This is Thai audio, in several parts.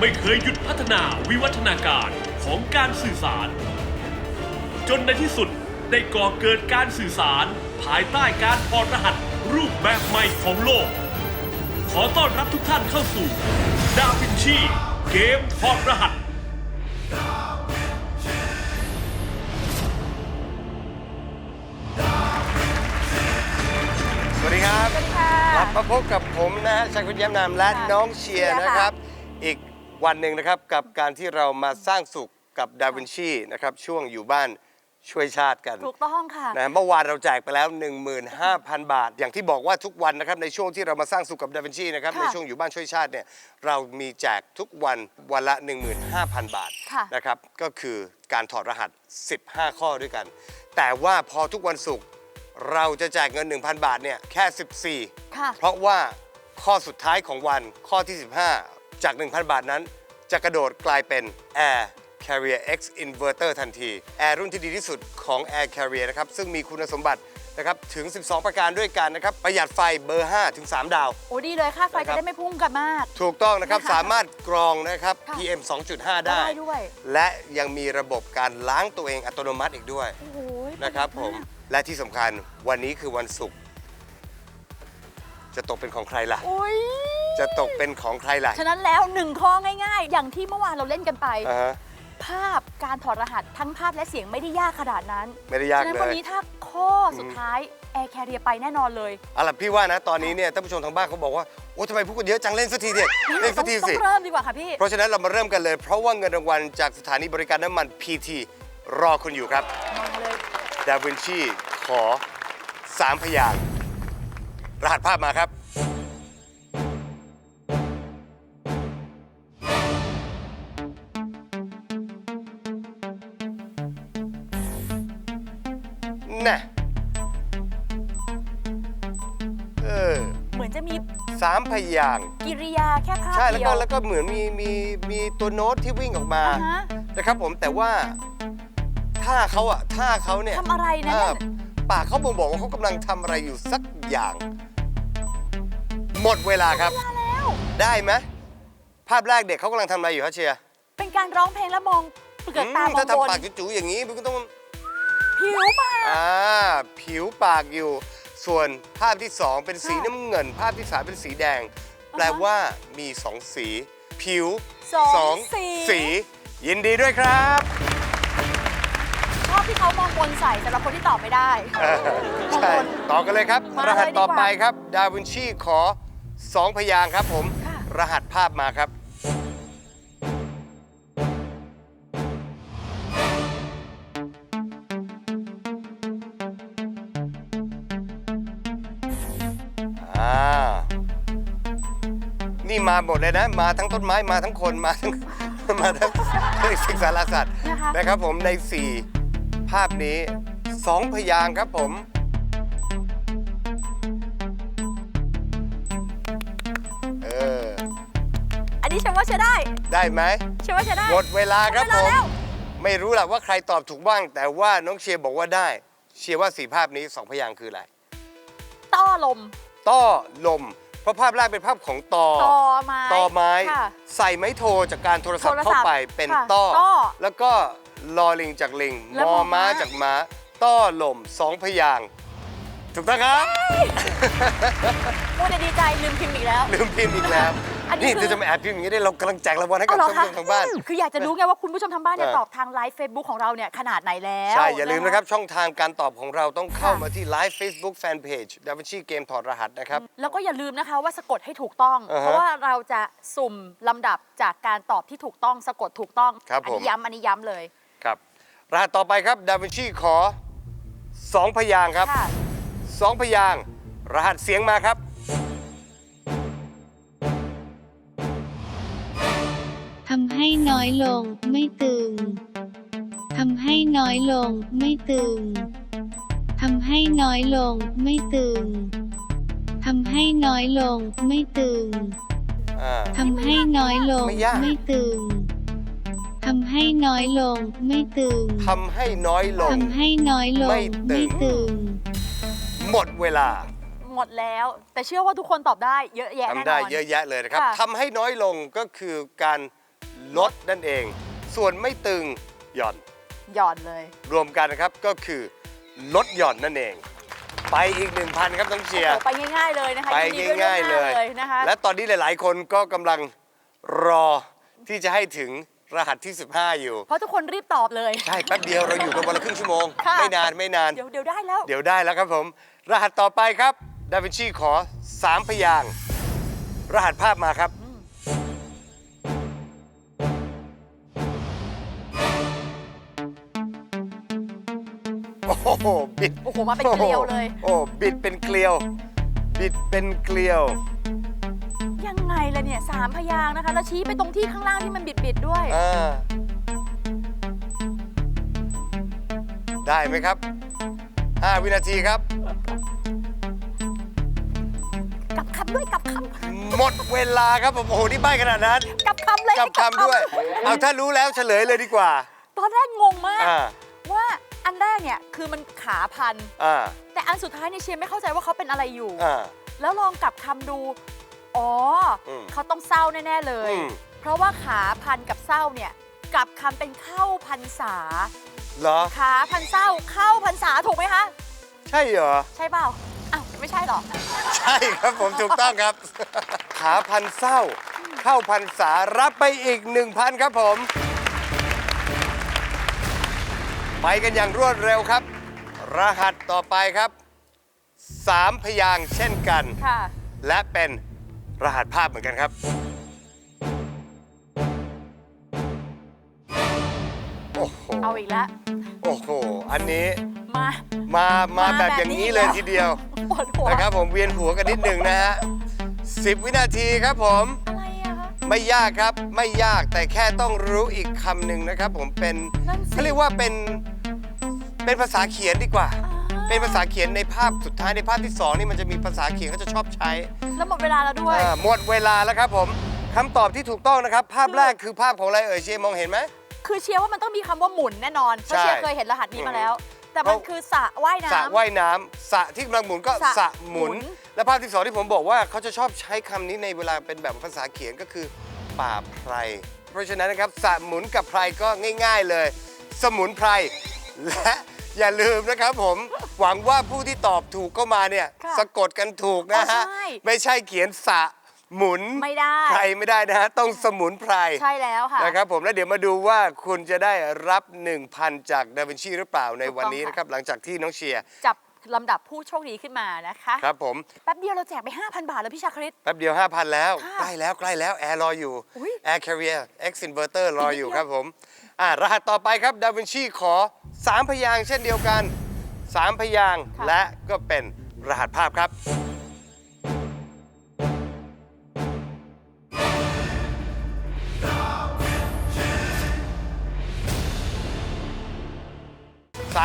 ไม่เคยหยุดพัฒนาวิวัฒนาการของการสื่อสาร จนในที่สุดได้ก่อเกิดการสื่อสาร ภายใต้การถอดรหัสรูปแบบใหม่ของโลก ขอต้อนรับทุกท่านเข้าสู่ ดาวินชีเกมถอดรหัสสวัสดีครับสวัสดีค่ะ กลับมาพบกับผมนะฮะชัยคุณย้ำนามและค่ะน้องเชียร์เชียร์ค่ะนะครับ อีก วันหนึ่งนะครับกับการที่เรามาสร้างสุขกับดาวินชีนะครับช่วงอยู่บ้านช่วยชาติกันถูกต้องค่ะนะเมื่อวานเราแจกไปแล้ว 15,000 บาท อย่างที่บอกว่าทุกวันนะครับในช่วงที่เรามาสร้างสุขกับดาวินชีนะครับค่ะในช่วงอยู่บ้านช่วยชาติเนี่ยเรามีแจกทุกวันวันละ 15,000 บาทค่ะนะครับก็คือการถอดรหัส 15 ข้อด้วยกัน แต่ว่าพอทุกวันศุกร์เราจะแจกเงิน 1,000 บาทเนี่ยแค่ 14ค่ะเพราะว่าข้อสุดท้ายของวันข้อที่ 15 จาก 1,000 บาทนั้น จะกระโดดกลายเป็น Air Carrier X Inverter ทันที Air รุ่นที่ดีที่สุดของ Air Carrier นะครับ ซึ่งมีคุณสมบัตินะครับถึง 12 ประการด้วยกันนะครับ ประหยัดไฟเบอร์ 5 ถึง 3 ดาว โอ้ดีเลยค่าไฟนะครับจะได้ไม่พุ่งกันมาก ถูกต้องนะครับ นะคะสามารถกรองนะครับ ค่ะ PM 2.5 ได้ ได้ด้วย และยังมีระบบการล้างตัวเองอัตโนมัติอีกด้วย โอ้โหนะครับผม และที่สำคัญวันนี้คือวันศุกร์จะตกเป็นของใครล่ะ อุ้ย จะตกเป็นของใครล่ะฉะนั้นแล้วหนึ่งข้อง่ายๆ อย่างที่เมื่อวานเราเล่นกันไป อ่าฮะ ภาพการถอดรหัสทั้งภาพและเสียงไม่ได้ยากขนาดนั้นไม่ได้ยากฉะนั้นเลวันย นี้ถ้าข้อสุดท้ายแอร์แคเรียไปแน่นอนเลยเอาล่ะพี่ว่านะตอนนี้เนี่ยท่านผู้ชมทางบ้านเขาบอกว่าโอ้ทำไมพูดกันเยอะจังเล่นสักทีเดียวเล่นสักทีต้องสิต้องเริ่มดีกว่าค่ะพี่ เพราะฉะนั้นเรามาเริ่มกันเลย เพราะว่าเงินรางวัลจากสถานีบริการน้ำมัน PT รอคุณอยู่ครับ มาเลยดาวินชีขอ 3 พยางค์รหัสภาพมาครับามพยางค์กิริยาแค่ภาพใช่แล้วเดียก็ว แล้วก็เหมือนมีมีมีตัวโน้ตที่วิ่งออกมาอ่าฮะ นะครับผมแต่ว่าท่าเขาอะท่าเขาเนี่ยทำอะไรนะเอนั่อนปากเขาบ่งบอกว่าเขากำลังทำอะไรอยู่สักอย่าง หมดเวลาครับมาแล้วได้ไหมภาพแรกเด็กเขากำลังทำอะไรอยู่ฮะเชียร์เป็นการร้องเพลงแล้วมองเกิดตาอืมมองถ้าบนทำปากจู่ๆอย่างนี้มันก็ต้อง ผิวปาก อ่าผิวปากอยู่ ส่วนภาพที่สองเป็นสีค่ะน้ำเงิน ภาพที่สามเป็นสีแดง แปลอ่าฮะว่ามีสองสี ผิวสองสีสี ยินดีด้วยครับ ชอบที่เขามองบนใส่สำหรับคนที่ตอบไม่ได้เออใช่ต่อกันเลยครับ มารหัสเลยดีกว่าต่อไปครับ ดาวินชีขอสองพยางค์ครับผม ค่ะ รหัสภาพมาครับ หมดเลยนะ มาทั้งต้นไม้มาทั้งคนมาทั้งมาทั้งสิ่งสารสัตว์นะคะ นะครับผมใน 4 ภาพนี้สองพยางค์ครับผม เออ อันนี้ฉันว่าใช้ได้ได้ไหม ฉันว่าใช้ได้หมดเวลาครับหมดผเวม ลาแล้ว ไม่รู้หละว่าใครตอบถูกบ้าง แต่ว่าน้องเชียร์บอกว่าได้ เชียร์ว่าสีภาพนี้สองพยางค์คืออะไร ต้อลม ต้อลมเพ ราะภาพแรกเป็นภาพของตอต่อไม้ต่อไม้ ค่ะ ใส่ไม้โทรจากการโทรศัพท์โทรศัพท์เข้าไปเป็นค่ะต้อ ต้อแล้วก็ลอลิงจากลิงแล้วมมออม้าม้า จากม้า ต้อลมสองพยางค์ถูกต้องครับมัวแต่ดีใจลืมพิมพ์อีกแล้ว ลืมพิมพ์อีกแล้ว อันนี้นี่คือเธอจะมาแอบพิมพ์อย่างนี้ได้เรากำลังแจกรางวัลให้เอากับเหรอท่านคะผู้ชมทางบ้าน คืออยากจะรู้ไงว่าคุณผู้ชมทางบ้านเนี่ยเออ ตอบทางไลฟ์เฟซบุ๊กของเราเนี่ยขนาดไหนแล้วใช่ อย่าลืมนะครับฮช่องทางการตอบของเราต้องเข้าค่ะมาที่ไลฟ์ Facebook Fanpage ดาวินชีเกมถอดรหัสนะครับ แล้วก็อย่าลืมนะคะว่าสะกดให้ถูกต้อง อ่าฮะเพราะว่าเราจะสุ่มลำดับจากการตอบที่ถูกต้องสะกดถูกต้อง ครับอัผม นี้ย้ำอันนี้ย้ำเลยครับ รหัสต่อไปครับ ดาวินชีขอสองพยางค์ครับ ค่ะสองพยางค์รหัสเสียงมาครับ ให้น้อยลง ไม่ตึง ทำให้น้อยลง ไม่ตึง ทำให้น้อยลง ไม่ตึง ทำให้น้อยลง ไม่ตึง อ่า ทำให้น้อยลง ไม่ยาก ไม่ตึง ทำให้น้อยลง ไม่ตึง ทำให้น้อยลง ทำให้น้อยลไม่งตึง ไม่ตึง หมดเวลาหมดแล้ว แต่เชื่อว่าทุกคนตอบได้เยอะแยะแน่นอน ทำได้เยอะแยะเลยนะครับค่ะ ทำให้น้อยลงก็คือการ ลดนั่นเอง ส่วนไม่ตึงหย่อน หย่อนเลย รวมกันนะครับก็คือลดหย่อนนั่นเอง ไปอีก 1,000 ครับต้องเชียร์โอ้โหไปง่ายๆเลยนะคะไปนดีด้วยง่ายๆล่วเลหน้ยนะคะ และตอนนี้หลาย ๆ คนก็กำลังรอที่จะให้ถึงรหัสที่ 15 อยู่ เพราะทุกคนรีบตอบเลย ใช่แป๊บเดียวเราอยู่กันวันละครึ่งชั่วโมง ค่ะ ไม่นานไม่นาน เดี๋ยวเดี๋ยวได้แล้ว เดี๋ยวได้แล้วครับผม รหัสต่อไปครับ ดาวินชีขอ 3 พยางค์รหัสภาพมาครับ หบิดโอ้โหมาเป็นเกลียวเลย โอ้โหบิดเป็นเกลียว บิดเป็นเกลียว ยังไงล่ะเนี่ยสามพยางค์นะคะ แล้วชี้ไปตรงที่ข้างล่างที่มันบิดบิดๆด้วยอ่าได้ไหมครับ 5 วินาทีครับ กลับคำด้วยกลับคหมดเวลาครับผมโอ้โห นี่ใบขนาดนั้นำกลับคำเลยกับคำด้วย เอาถ้ารู้แล้วเฉลยเลยดีกว่า ตอนแรกงงมาก อ่าว่า อันแรกเนี่ยคือมันขาพัน อ่าแต่อันสุดท้ายเนี่ยเชียร์ไม่เข้าใจว่าเขาเป็นอะไรอยู่ อ่า แล้วลองกลับคำดู อ๋ออมเขาต้องเศร้าแน่ ๆ เลย อืม เพราะว่าขาพันกับเศร้าเนี่ยกลับคำเป็นเข้าพันษา เหรอ ขาพันเศร้าเข้าพันษาถูกไหมคะ ใช่เหรอ ใช่เปล่า อ้าว ไม่ใช่หรอ ใช่ครับผมถูกต้องครับ ขาพันเศร้า เข้าพันษารับไปอีก 1,000 ครับผม ไปกันอย่างรวดเร็วครับ รหัสต่อไปครับ3พยางค์เช่นกัน ค่ะ และเป็นรหัสภาพเหมือนกันครับ โอ้โห เอาอีกแล้วโอ้โห อันนี้มา มา มามาแบบอย่างนี้เลยแบบนี้ทีเดียว ปวดหัวนะครับผมเวียนหัวกันนิดหนึ่งนะฮะ10วินาทีครับผมอะไรอะคะ ไม่ยากครับไม่ยากแต่แค่ต้องรู้อีกคำหนึ่งนะครับ ผมเป็นนั่นสิ เขาเรียกว่าเป็นเป็นภาษาเขียนดีกว่า เป็นภาษาเขียนในภาพสุดท้ายในภาพที่สองนี่มันจะมีภาษาเขียนเขาจะชอบใช้ แล้วหมดเวลาแล้วด้วย อ่าหมดเวลาแล้วครับผมคำตอบที่ถูกต้องนะครับ ภาพแรกคือภาพของอะไรเอ่ยเชียร์มองเห็นไหม คือเชียร์ว่ามันต้องมีคำว่าหมุนแน่นอน เพราะใช่ เชียร์เคยเห็นรหัสนี้มาแล้ว แต่มันเพราะคือสระว่ายน้ำ สระว่ายน้ำสระที่กำลังหมุนก็สระสระหมุน หมุน และภาพที่สองที่ผมบอกว่าเขาจะชอบใช้คำนี้ในเวลาเป็นแบบภาษาเขียนก็คือ ป่าไพร เพราะฉะนั้นนะครับสระหมุนกับไพรก็ง่าย ๆเลย สมุนไพร และอย่าลืมนะครับผม หวังว่าผู้ที่ตอบถูกก็มาเนี่ยค่ะสะกดกันถูกนะฮะ อ๋อใช่ ไม่ใช่เขียนสระ หมุนไม่ได้ ไพรไม่ได้นะฮะต้องสมุนไพรใช่แล้วค่ะ นะครับผมแล้วเดี๋ยวมาดูว่าคุณจะได้รับ 1,000 จากดาวินชีหรือเปล่าในวันนี้ถูกต้องค่ะนะครับหลังจากที่น้องเชียร์จับลำดับผู้โชคดีขึ้นมานะคะครับผมแป๊บเดียวเราแจกไป 5,000 บาทแล้วพี่ชาคริต แป๊บเดียว 5,000 แล้ว ค่ะใกล้แล้วใกล้แล้วแอร์รออยู่อุ๊ย Air Carrier X Inverter รออยู่อีกนิดเดียวครับผมอ่ารหัสต่อไปครับดาวินชีขอ 3 พยางค์เช่นเดียวกัน 3 พยางค์และก็เป็นรหัสภาพครับ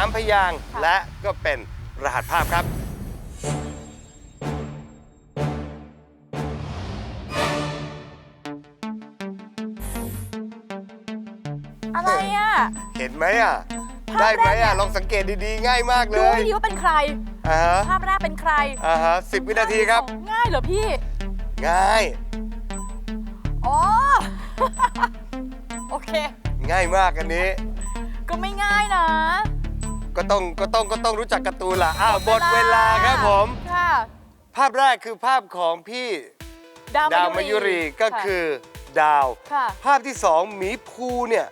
สามพยางค์และก็เป็นรหัสภาพครับ อะไรอะเห็นไหมอะ ภาพได้ไหมแรกเนี่อะยลองสังเกตดีๆ ง่ายมากเลดูยให้ดีว่าเป็นใคร อ่าฮะภาพแรกเป็นใครอ่าฮะสิบวินาทีครับ ง่ายเหรอพี่ง่าย อ๋อ โอเค ง่ายมากอันนี้ ก็ไม่ง่ายนะ ก็ต้องก็ต้องก็ต้องรู้จักการ์ตูนล่ะอ้าวหมดเวลาครับผม ค่ะ ภาพแรกคือภาพของพี่ดาวดาวมายุรีก็ะคือดาว ค่ะภาพที่สองหมีภูเนี่ย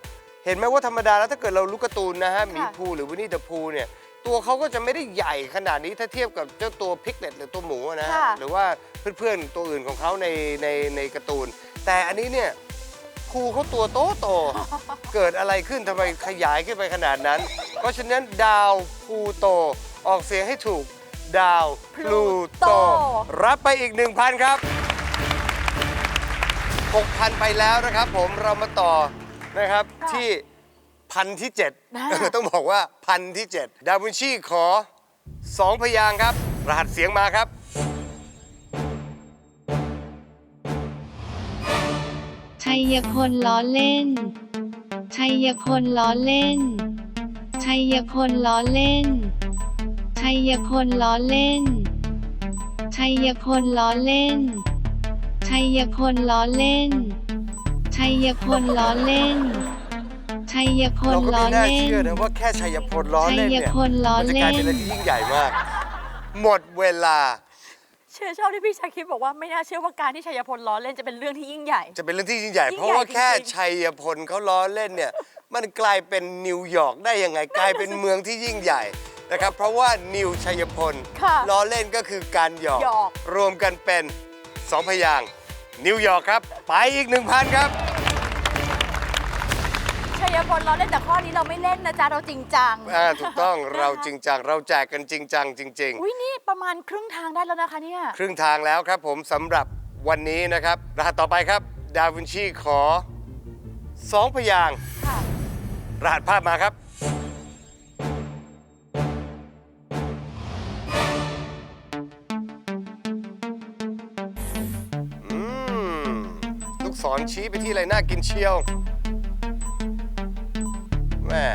เห็นไหมว่าธรรมดาแล้วถ้าเกิดเรารู้การ์ตูนนะฮะหมีภูหรือวินนี่เดอะพูเนี่ยตัวเขาก็จะไม่ได้ใหญ่ขนาดนี้ถ้าเทียบกับเจ้าตัวพิกเล็ตหรือตัวหมูอะนะฮะค่ะ หรือว่าเพื่อนๆตัวอื่นของเขาในในในการ์ตูน แต่อันนี้เนี่ยภูเขาตัวโตโตๆเกิดอะไรขึ้นทำไมขยายขึ้นไปขนาดนั้น เพราะฉะนั้นดาวพลูโต ออกเสียงให้ถูก ดาวพลูโตรับไปอีก 1,000 ครับ 6,000 ไปแล้วนะครับผมเรามาต่อนะครับค่ะที่พันที่นะ7ต้องบอกว่าพันที่ 7 ดาวินชีขอ 2 พยางค์ครับ รหัสเสียงมาครับ ชัยพลล้อเล่น ชัยพลล้อเล่น ชัยพลล้อเล่น ชัยพลล้อเล่น ชัยพลล้อเล่น ชัยพลล้อเล่น ชัยพลล้อเล่น ชัยพลเราก็ล้อไม่น่าเล่น เชื่อนะว่าแค่ชัยพลล้อเล่นเนี่ยชัยพลล้อมันจะกลายเป็นอะไรเล่นที่ยิ่งใหญ่มาก หมดเวลาเชื่อชอบที่พี่ชาคิดบอกว่าไม่น่าเชื่อว่าการที่ชัยพลล้อเล่นจะเป็นเรื่องที่ยิ่งใหญ่ จะเป็นเรื่องที่ยิ่งใหญ่ ยิ่งใหญ่เพราะว่าแค่จริงๆ ชัยพลเขาล้อเล่นเนี่ย มันกลายเป็นนิวยอร์กได้ยังไง กลายเป็นเมืองที่ยิ่งใหญ่นะครับ เพราะว่านิวชัยพลค่ะล้อเล่นก็คือการหยอก หยอก รวมกันเป็นสองพยางค์นิวยอร์กครับ ไปอีก 1,000 ครับ ชัยพลล้อเล่นแต่ข้อนี้เราไม่เล่นนะจ๊ะ เราจริงจังอ่าถูกต้องเราจริงจัง เราแจกกันจริงจังจริงอุ้ยนี่ประมาณครึ่งทางได้แล้วนะคะเนี่ยๆครึ่งทางแล้วครับผมสำหรับวันนี้นะครับ รหัสต่อไปครับ ดาวินชีขอสองพยางค์ค่ะ รหัสภาพมาครับ อืม ลูกศรชี้ไปที่อะไรน่ากินเชียวแม่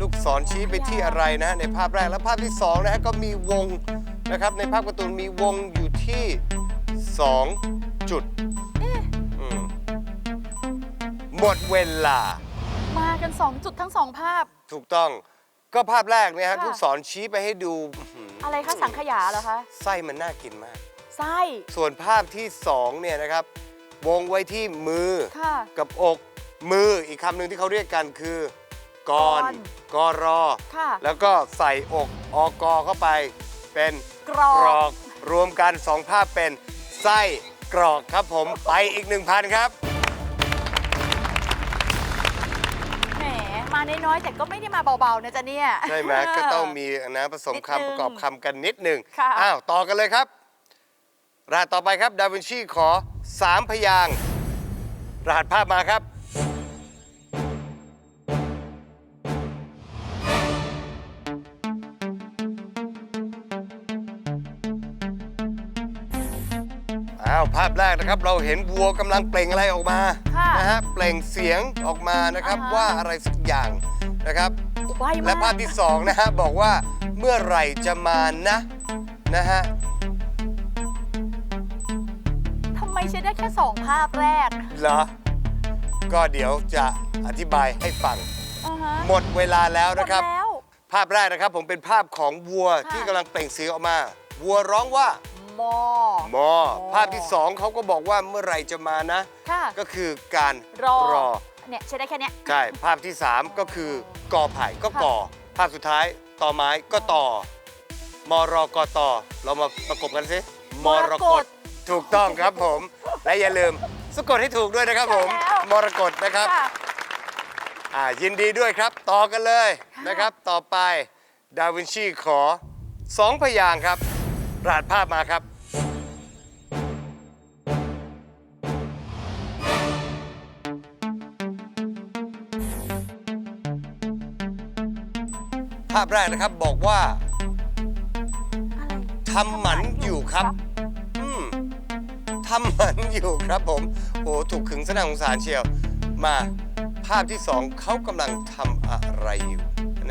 ลูกศรชี้ไปที่อะไรนะ ในภาพแรกและภาพที่สองนะฮะก็มีวงนะครับ ในภาพการ์ตูนมีวงอยู่ที่ 2 จุด หมดเวลา มากัน 2 จุดทั้ง 2 ภาพ ถูกต้องก็ภาพแรกเนี่ยฮะค่ะลูกศรชี้ไปให้ดูอื้อหืออะไรคะ สังขยาเหรอคะ ไส้มันน่ากินมาก ไส้ ส่วนภาพที่สองเนี่ยนะครับ วงไว้ที่มือ ค่ะ กับอกมืออีกคำหนึ่งที่เขาเรียกกันคือกรกรกรอ ค่ะ แล้วก็ใส่อกอกเข้าไปเป็นกรอกกรอก รวมกันสองภาพเป็นไส้กรอกครับผมไปอีก1,000ครับ น้อยๆแต่ก็ไม่ได้มาเบาๆนะจ๊ะเนี่ย ใช่ไหมก็ต้องมีนะผสมนิดนึงคำประกอบคำกันนิดหนึ่งค่ะ อ้าวต่อกันเลยครับ รหัสต่อไปครับดาวินชีขอ 3 พยางค์รหัสภาพมาครับ นะครับเราเห็นวัวกำลังเปล่งอะไรออกมาค่ะนะฮะเปล่งเสียงออกมานะครับอ่าฮะ ว่าอะไรสักอย่างนะครับ ไวมากและภาพที่สองนะฮะบอกว่าเมื่อไหร่จะมานะนะฮะทำไมใช้ได้แค่2ภาพแรกเหรอก็เดี๋ยวจะอธิบายให้ฟัง อ่าฮะหมดเวลาแล้วหมดนะครับ แล้ว ภาพแรกนะครับผมเป็นภาพของวัวค่ะ ที่กำลังเปล่งเสียงออกมา วัวร้องว่า มอ มอ ภาพที่สองเขาก็บอกว่าเมื่อไหร่จะมานะ ค่ะ ก็คือการรอ รอ เนี่ยใช้ได้แค่เนี้ย ใช่ ภาพที่ 3 ก็คือกอไผ่ก็ก่อภาพสุดท้ายต่อไม้ก็ต่อ มรกตเรามาประกบกันสิมรกตถูกต้องครับผม และอย่าลืมสะกดให้ถูกด้วยนะครับผม ใช่แล้ว มรกตนะครับ ค่ะ อ่ายินดีด้วยครับ ต่อกันเลยนะครับ ต่อไป ดาวินชีขอ 2 พยางค์ครับ รหัสภาพมาครับ ภาพแรกนะครับบอกว่าทำหมันอยู่ครับอืมทำหมันอยู่ครับผม โอ้ถูกขึงสนางสงสารเชียว มาภาพที่สองเขากำลังทำอะไรอยู่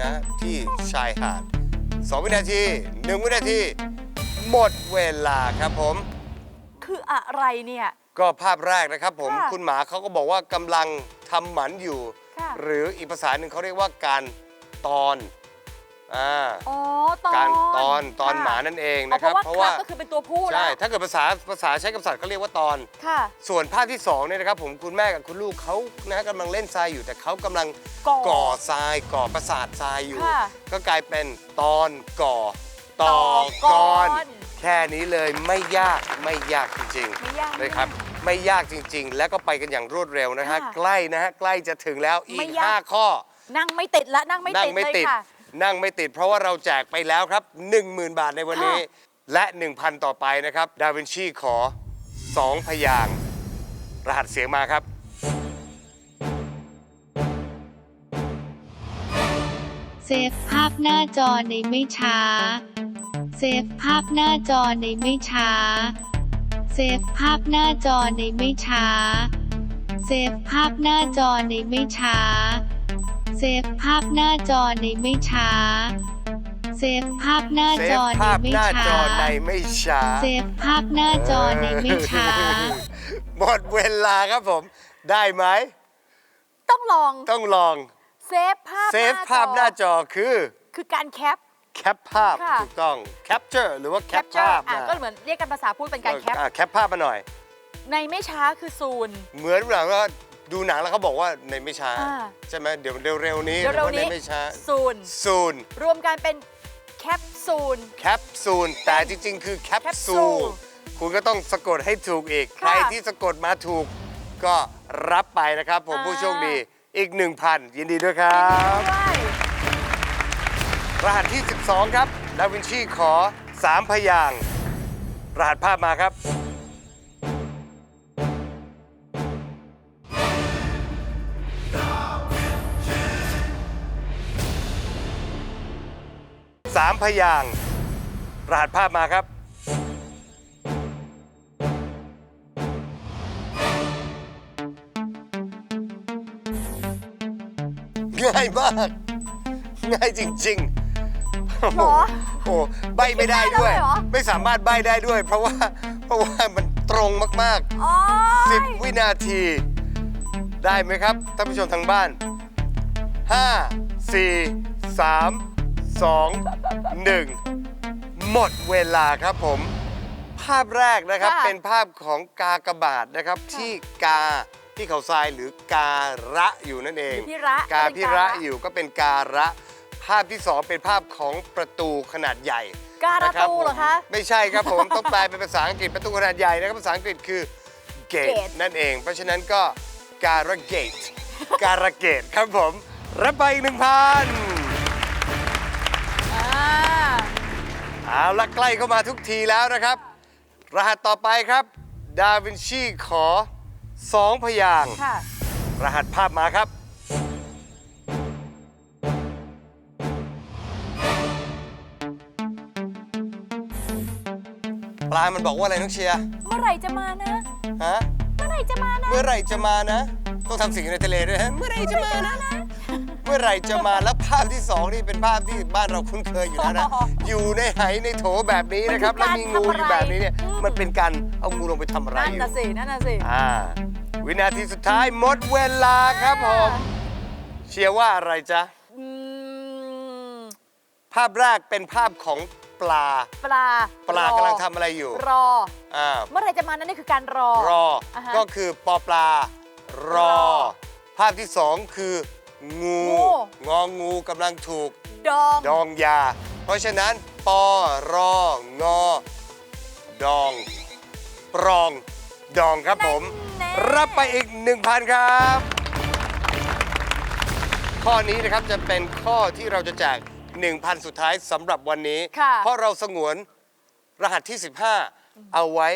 นะ ที่ชายหาดสองวินาทีหนึ่งวินาที หมดเวลาครับผม คืออะไรเนี่ย ก็ภาพแรกนะครับผม ค่ะคุณหมาเขาก็บอกว่ากำลังทำหมันอยู่ ค่ะ หรืออีกภาษาหนึ่งเขาเรียกว่าการตอนอ่าอ๋อตอนการตอนตอนค่ะหมานั่นเองอ๋อนะครับเพราะว่าครับก็คือเป็นตัวผู้แล้วใช่ถ้าเกิดภาษาภาษาใช้กับสัตว์เขาเรียกว่าตอน ค่ะ ส่วนภาพที่2เนี่ยนะครับผมคุณแม่กับคุณลูกเขานะกำลังเล่นทรายอยู่แต่เขากำลังก่อก่อทรายก่อประสาททรายอยู่ ค่ะ ก็กลายเป็นตอนก่อ ต่อก่ก่ออนนแค่นี้เลยไม่ยากไม่ยากจริงไม่ยาก ๆนะครับ ไม่ยากจริง ๆ แล้วก็ไปกันอย่างรวดเร็วนะฮะค่ะใกล้นะฮะใกล้จะถึงแล้วอีไม่กยาก5ข้อ นั่งไม่ติดละนั่งไม่นั่ติงดไม่เลยติด ค่ะ นั่งไม่ติด เพราะว่าเราแจกไปแล้วครับ 10,000 บาทในวันนี้ ค่ะและ 1,000 ต่อไปนะครับ ดาวินชีขอ 2 พยางค์รหัสเสียงมาครับ เซฟภาพหน้าจอในไม่ช้า เซฟภาพหน้าจอในไม่ช้า เซฟภาพหน้าจอในไม่ช้า เซฟภาพหน้าจอในไม่ช้า เซฟภาพหน้าจอในไม่ช้า เซฟภาพหน้าเซจฟอในภาพไม่หน้าช้าจอในไม่ช้า เซฟภาพหน้าจอในไม่ช้า หมดเวลาครับผม ได้ไหม ต้องลอง ต้องลองเซฟภาพเซฟภาพหน้าจอคือคือการแคป แคปภาพค่ะ ถูกต้อง capture หรือว่าแคป capture ภาพอะนะก็เหมือนเรียกกันภาษาพูดเป็นการแคป อะแคปภาพมาหน่อย ในไม่ช้าคือศูนย์เหมือนแบบว่าดูหนังแล้วเขาบอกว่าในไม่ช้า อ่า ใช่ไหมเดี๋ยวเร็วๆนี้เร็วหอๆนี้ในไม่ช้าศูนย์ซูนรวมกันเป็นแคปซูลแคปซูลแต่จริง ๆ คือแคปซู capsule ลคุณก็ต้องสะกดให้ถูกอีก ค่ะใครที่สะกดมาถูกก็รับไปนะครับ ผมอ่าผู้โชคดีอี ก 1,000 ยินดีด้วยครับ ด้วยรหัสที่ 12 ครับ ดาวินชีขอ 3 พยางค์รหัสภาพมาครับ สามพยางค์รหัสภาพมาครับ มาก ง่ายจริงๆหรอโอ้โหใบไม่ได้ด้วย ไม่ได้เลยเหรอ ไม่สามารถใบได้ด้วย เพราะว่าเพราะว่ามันตรงมากอ๋อๆ10วินาที ได้ไหมครับท่านผู้ชมทางบ้าน5 4 3 2 1หมดเวลาครับผม ภาพแรกนะครับค่ะ เป็นภาพของกากบาทนะครับที่กา ที่เขาทรายหรือการะอยู่นั่นเองอยู่ที่ระกาเป็นพิระอยู่ก็เป็นการะ ภาพที่สองเป็นภาพของประตูขนาดใหญ่การานะคบตูเหรอผมคะไม่ใช่ครับผม ต้องแปลเป็นภาษาอังกฤษประตูขนาดใหญ่นะครับภาษาอังกฤษคือ gate Gate นั่นเอง เพราะฉะนั้นก็การะ gate การะ gate ครับผม รับไปอีกหนึ่งพันอ่าเอาละใกล้เข้ามาทุกทีแล้วนะครับ รหัสต่อไปครับ ดาวินชีขอ สองพยางค์ค่ะ รหัสภาพมาครับ ปลามันบอกว่าอะไรน้องเชียร์เมื่อไหร่จะมานะ ฮะ เมื่อไหร่จะมานะเมื่อไหร่จะมานะ ต้องทำสิ่งในทะเลด้วยฮะ เมื่อไหร่จะมานะ เมื่อไหร่จะมาแล้วภาพที่สองนี่เป็นภาพที่บ้านเราคุ้นเคยอยู่แล้วนะ อยู่ในไหในโถแบบนี้นะครับมัแล้วนมีคืองูการอยู่แบบนี้เนี่ยทำอะไรมันเป็นการเอางูลงไปทำอะไรนั่นอยู่ น่ะสินั่นน่ะสิ อ่า วินาทีสุดท้ายหมดเวลาครับผม เชียร์ว่าอะไรจ๊ะ อืมภาพแรกเป็นภาพของปลา ปลาปลากำลังทำรอะไรอยู่อรอ อ่า เมื่อไหร่จะมานั่นนี่คือการรอ รอ อ่าฮะก็คือปอปลา รอ รอภาพที่สองคือ งู งู งองูกำลังถูก ดอง ดองยา เพราะฉะนั้นปอรองอ ดอง ปรอง ดองครับผม แน่รับไปอีก 1,000 ครับ ข้อนี้นะครับจะเป็นข้อที่เราจะแจก 1,000 สุดท้ายสำหรับวันนี้ ค่ะ เพราะเราสงวนรหัสที่ 15 เอาไว้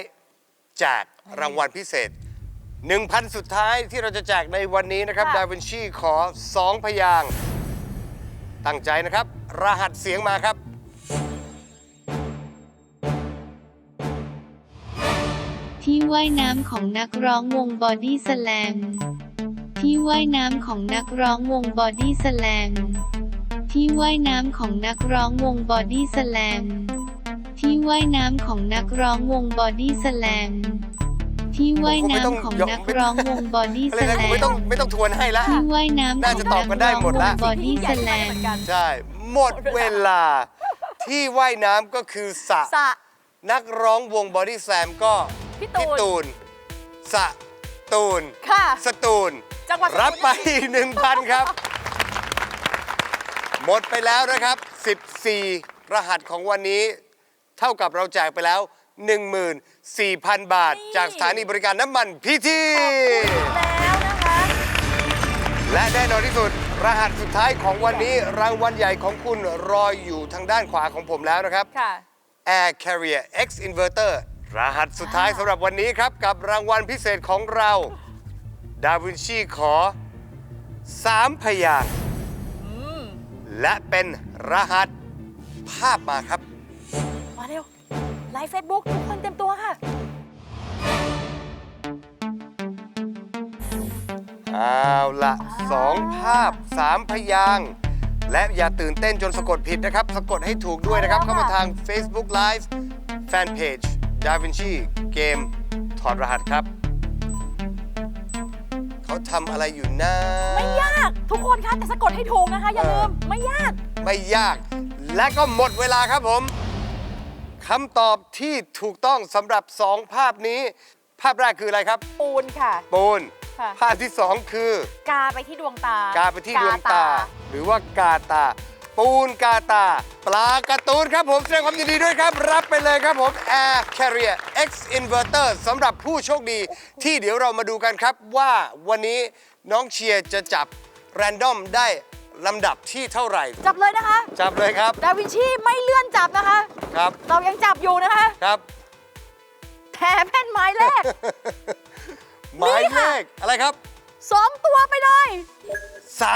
แจกรางวัลพิเศษ 1,000 สุดท้ายที่เราจะแจกในวันนี้นะครับค่ะดาวินชีขอ 2 พยางค์ตั้งใจนะครับ รหัสเสียงมาครับ ว่ายน้ำของนักร้องวงบอดี้สแลม ที่ว่ายน้ำของนักร้องวงบอดี้สแลม ที่ว่ายน้ำของนักร้องวงบอดี้สแลม ที่ว่ายน้ำของนักร้องวงบอดี้สแลม ที่ว่ายน้ำของนักร้องวงบอดี้อะไรสนะแลผมไม่ต้องมไม่ต้องทวนให้ละ ที่ว่ายน้ำขน่าองจะนัตอบกกันได้ร้องหมดวละงบอดี้ใหสญ่แลมากเหมมือนกันใช่ หมดเวลา ที่ว่ายน้ำก็คือสระสะนักร้องวงบอดี้แซมก็ พี่ตูนตูน สะตูน ค่ะ สตูน จังหวัดรับไปหนึ่งพันครับ หมดไปแล้วนะครับ 14 รหัสของวันนี้ เท่ากับเราแจกไปแล้ว 14,000 บาท จากสถานีบริการน้ำมันพีที แล้วนะคะ และแน่นอนที่สุด รหัสสุดท้ายของวันนี้รางวัลใหญ่ของคุณรออยู่ทางด้านขวาของผมแล้วนะครับ ค่ะ Air Carrier X Inverter รหัสสุดท้ายสำหรับวันนี้ครับ กับรางวัลพิเศษของเรา ดาวินชีขอ 3 พยางค์และเป็นรหัสภาพมาครับ มาเร็ว ไลฟ์เฟซบุ๊กทุกคนเต็มตัวค่ะ เอาละสองภาพสามพยางค์และอย่าตื่นเต้นจนสะกดผิดนะครับ สะกดให้ถูกด้วยนะครับ เข้ามาทาง Facebook Live Fanpage Da Vinci เกมถอดรหัสครับ เขาทำอะไรอยู่นะ ไม่ยาก ทุกคนคะแต่สะกดให้ถูกนะคะ อย่าลืม ไม่ยาก ไม่ยาก และก็หมดเวลาครับผมคำตอบที่ถูกต้องสำหรับสองภาพนี้ ภาพแรกคืออะไรครับ ปูนค่ะ ปูน ค่ะ ภาพที่สองคือ กาไปที่ดวงตากาไปที่ดวงตา หรือว่ากาตา ปูนกาตา ปลาการ์ตูนครับผมแสดงความยินดีด้วยครับ รับไปเลยครับผม Air Carrier X Inverter สำหรับผู้โชคดีที่เดี๋ยวเรามาดูกันครับว่าวันนี้น้องเชียร์จะจับแรนดอมได้ลำดับที่เท่าไหร่ จับเลยนะคะ จับเลยครับดาวินชีไม่เลื่อนจับนะคะ ครับเรายังจับอยู่นะคะครับแถมแผ่นไม้แรก หมายเลขอะไรครับ สองตัวไปเลย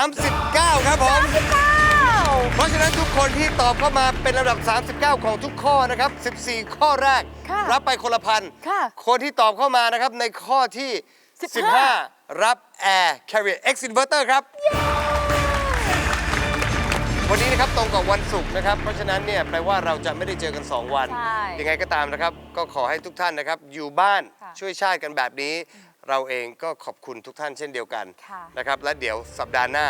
39 ครับผม 39 เพราะฉะนั้นทุกคนที่ตอบเข้ามาเป็นลำดับ 39 ของทุกข้อนะครับ 14 ข้อแรก ค่ะรับไปคนละพันค่ะคนที่ตอบเข้ามานะครับในข้อที่ 15 15 รับ Air Carrier X Inverter ครับ วันนี้นะครับตรงกับวันศุกร์นะครับ เพราะฉะนั้นเนี่ยแปลว่าเราจะไม่ได้เจอกัน 2 วัน ใช่ ยังไงก็ตามนะครับ ก็ขอให้ทุกท่านนะครับ อยู่บ้านค่ะช่วยชาติกันแบบนี้ เราเองก็ขอบคุณทุกท่านเช่นเดียวกันค่ะ นะครับและเดี๋ยวสัปดาห์หน้า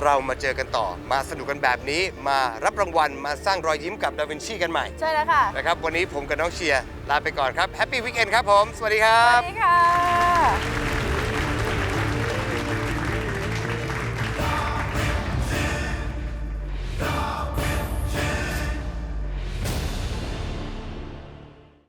เรามาเจอกันต่อ มาสนุกกันแบบนี้มารับรางวัลมาสร้างรอยยิ้มกับดาวินชีกันใหม่ใช่แล้วค่ะนะครับวันนี้ผมกับน้องเชียร์ลาไปก่อนครับแฮปปี้วีคเอนครับผม สวัสดีครัสบวัสดีค่ะ